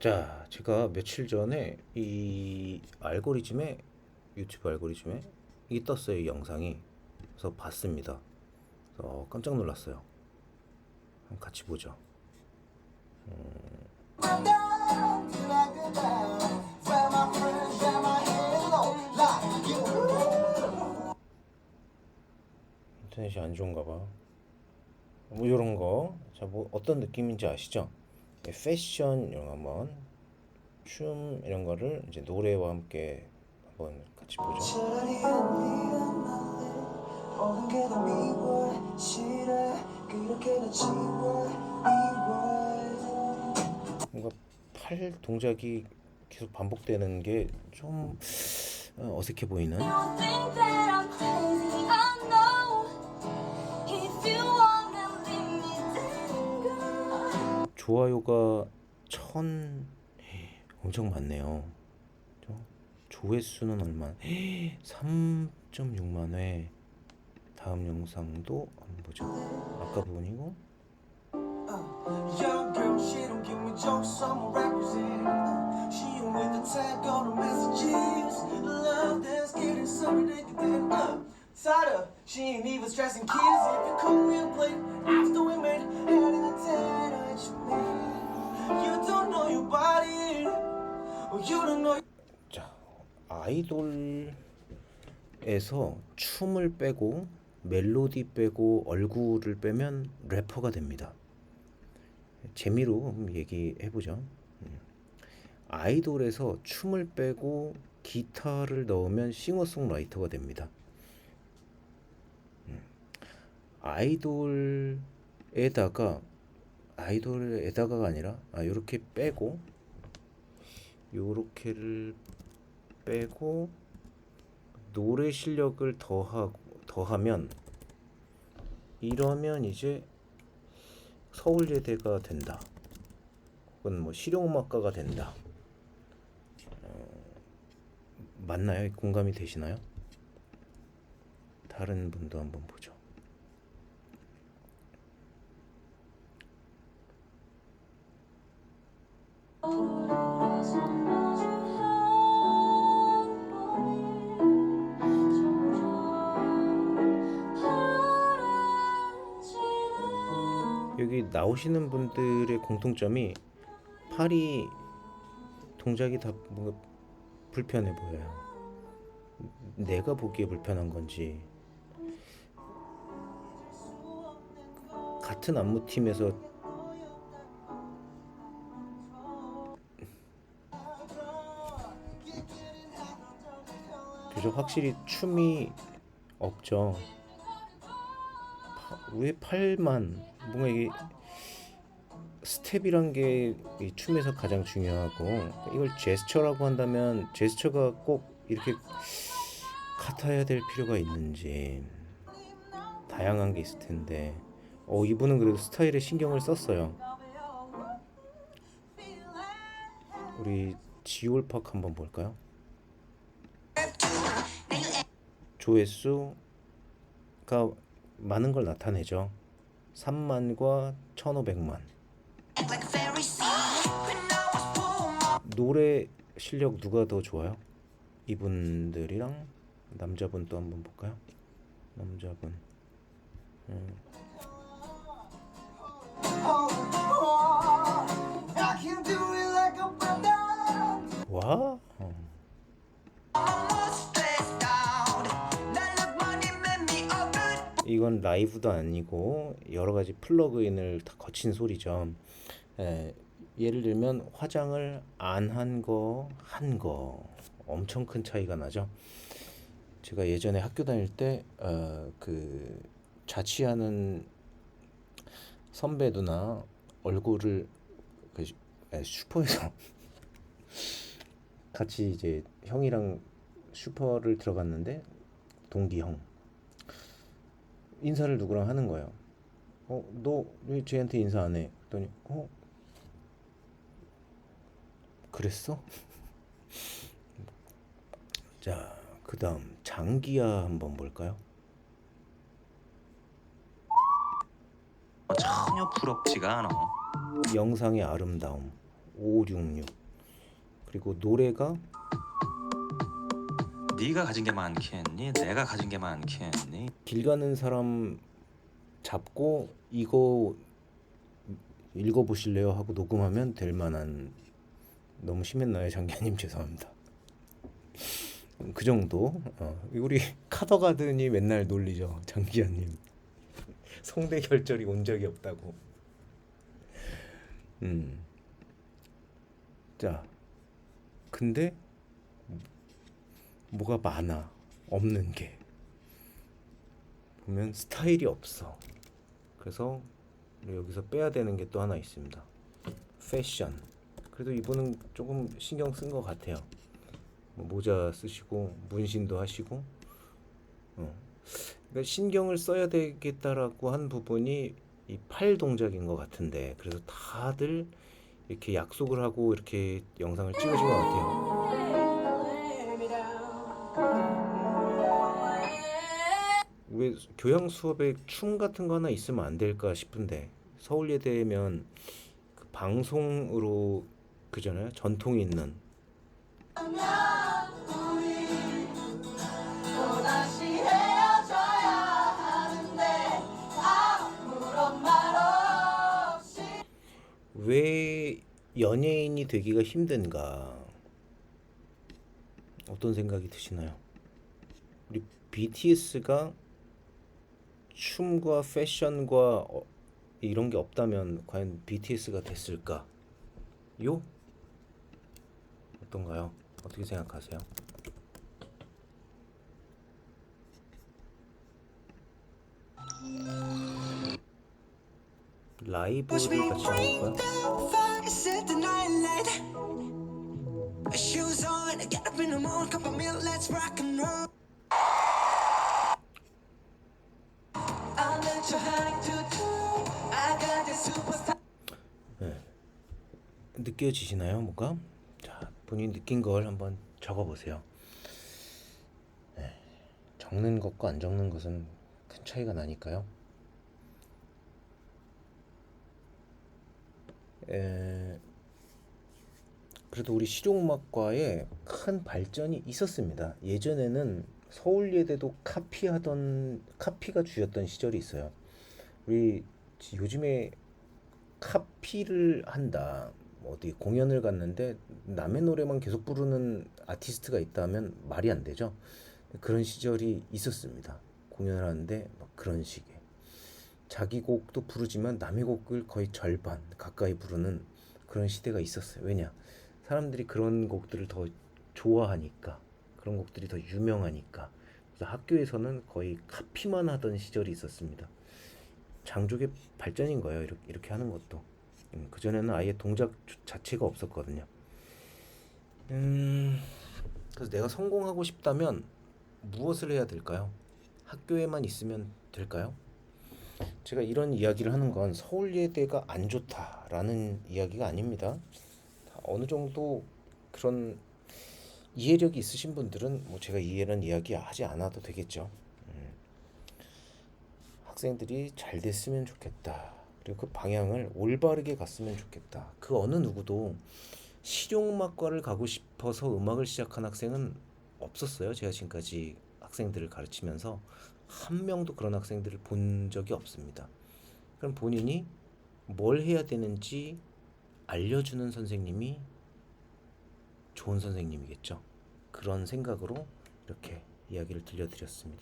자, 제가 며칠 전에 이 알고리즘에 유튜브 알고리즘에 이게 떴어요, 이 영상이. 그래서 봤습니다. 그래서 깜짝 놀랐어요. 같이 보죠. 인터넷이 안 좋은가 봐. 뭐 이런 거. 자, 뭐 어떤 느낌인지 아시죠? 예, 패션 이런 거 한번 춤 이런 거를 이제 노래와 함께 한번 같이 보죠. 뭔가 팔 동작이 계속 반복되는 게 좀 어색해 보이는. 좋아요가 천 엄청 많네요. 저 조회수는 얼마? 3.6만 회. 다음 영상도 한번 보죠. 아까 부분이고 uh, a 아이돌에서 춤을 빼고 멜로디 빼고 얼굴을 빼면 래퍼가 됩니다. 재미로 얘기해 보죠. 음. 아이돌에서 춤을 빼고 기타를 넣으면 싱어송라이터가 됩니다. 음. 아이돌에다가 아이돌에다가가 아니라 아 이렇게 빼고 요렇게를 빼고 노래 실력을 더하고 더하면 이러면 이제 서울예대가 된다. 혹은 뭐 실용음악가가 된다. 어, 맞나요? 공감이 되시나요? 다른 분도 한번 보죠. 여기 나오시는 분들의 공통점이 팔이 동작이 다 뭔가 불편해 보여요. 내가 보기에 불편한 건지 같은 안무팀에서 그죠 확실히 춤이 없죠. 파- 왜 팔만 뭔가 이게 스텝이란 게이 춤에서 가장 중요하고 이걸 제스처라고 한다면 제스처가 꼭 이렇게 같아야 될 필요가 있는지 다양한 게 있을 텐데 어 이분은 그래도 스타일에 신경을 썼어요. 우리 지올팍 한번 볼까요? 조회수가 많은 걸 나타내죠. 3만과 1,500만. 노래 실력 누가 더 좋아요? 이분들이랑 남자분 또 한번 볼까요? 남자분. 음, 이건 라이브도 아니고 여러 가지 플러그인을 다 거친 소리죠. 에, 예를 들면 화장을 안 한 거, 한 거 엄청 큰 차이가 나죠. 제가 예전에 학교 다닐 때 어, 그 자취하는 선배 누나 얼굴을 그 슈- 에, 슈퍼에서 같이 이제 형이랑 슈퍼를 들어갔는데 동기 형 인사를 누구랑 하는 거예요. 어, 너 왜 쟤한테 인사 안 해? 그랬더니 어, 그랬어? 자, 그다음 장기야 한번 볼까요? 전혀 부럽지가 않아. 영상의 아름다움 566 그리고 노래가 네가 가진 게 많겠니? 내가 가진 게 많겠니? 길 가는 사람 잡고 이거 읽어보실래요? 하고 녹음하면 될 만한 너무 심했나요 장기하님 죄송합니다. 그 정도. 어, 우리 카더가든이 맨날 놀리죠 장기하님. 성대 결절이 온 적이 없다고. 음 자 근데 뭐가 많아 없는 게 보면 스타일이 없어. 그래서 여기서 빼야 되는 게 또 하나 있습니다. 패션. 그래도 이분은 조금 신경 쓴 것 같아요. 뭐 모자 쓰시고 문신도 하시고. 어. 그러니까 신경을 써야 되겠다라고 한 부분이 이 팔 동작인 것 같은데 그래서 다들 이렇게 약속을 하고 이렇게 영상을 찍으신 것 같아요. 왜 교양 수업에 춤 같은 거 하나 있으면 안 될까 싶은데 서울예대면 그 방송으로 그잖아요? 전통이 있는. 왜 연예인이 되기가 힘든가? 어떤 생각이 드시나요? 우리 BTS가 춤과 패션과 어, 이런 게 없다면 과연 BTS가 됐을까? 요? 어떤가요? 어떻게 생각하세요? 라이브를 같이 해볼까요? Set the night light. Shoes on, get up in the morning, cup of milk, let's rock and roll. 느껴지시나요, 뭐가? 자, 본인 느낀 걸 한번 적어 보세요. 네, 적는 것과 안 적는 것은 큰 차이가 나니까요. 에, 그래도 우리 실용음악과에 큰 발전이 있었습니다. 예전에는 서울예대도 카피하던 카피가 주였던 시절이 있어요. 우리 지- 요즘에 카피를 한다. 뭐 어디 공연을 갔는데 남의 노래만 계속 부르는 아티스트가 있다면 말이 안 되죠. 그런 시절이 있었습니다. 공연을 하는데 막 그런 식의 자기 곡도 부르지만 남의 곡을 거의 절반 가까이 부르는 그런 시대가 있었어요. 왜냐? 사람들이 그런 곡들을 더 좋아하니까 그런 곡들이 더 유명하니까 그래서 학교에서는 거의 카피만 하던 시절이 있었습니다. 장족의 발전인 거예요. 이렇게, 이렇게 하는 것도. 음, 그전에는 아예 동작 주- 자체가 없었거든요. 음, 그래서 내가 성공하고 싶다면 무엇을 해야 될까요? 학교에만 있으면 될까요? 제가 이런 이야기를 하는 건 서울예대가 안 좋다라는 이야기가 아닙니다. 다 어느 정도 그런 이해력이 있으신 분들은 뭐 제가 이해는 이야기 하지 않아도 되겠죠. 학생들이 잘 됐으면 좋겠다. 그리고 그 방향을 올바르게 갔으면 좋겠다. 그 어느 누구도 실용음악과를 가고 싶어서 음악을 시작한 학생은 없었어요. 제가 지금까지 학생들을 가르치면서 한 명도 그런 학생들을 본 적이 없습니다. 그럼 본인이 뭘 해야 되는지 알려주는 선생님이 좋은 선생님이겠죠. 그런 생각으로 이렇게 이야기를 들려드렸습니다.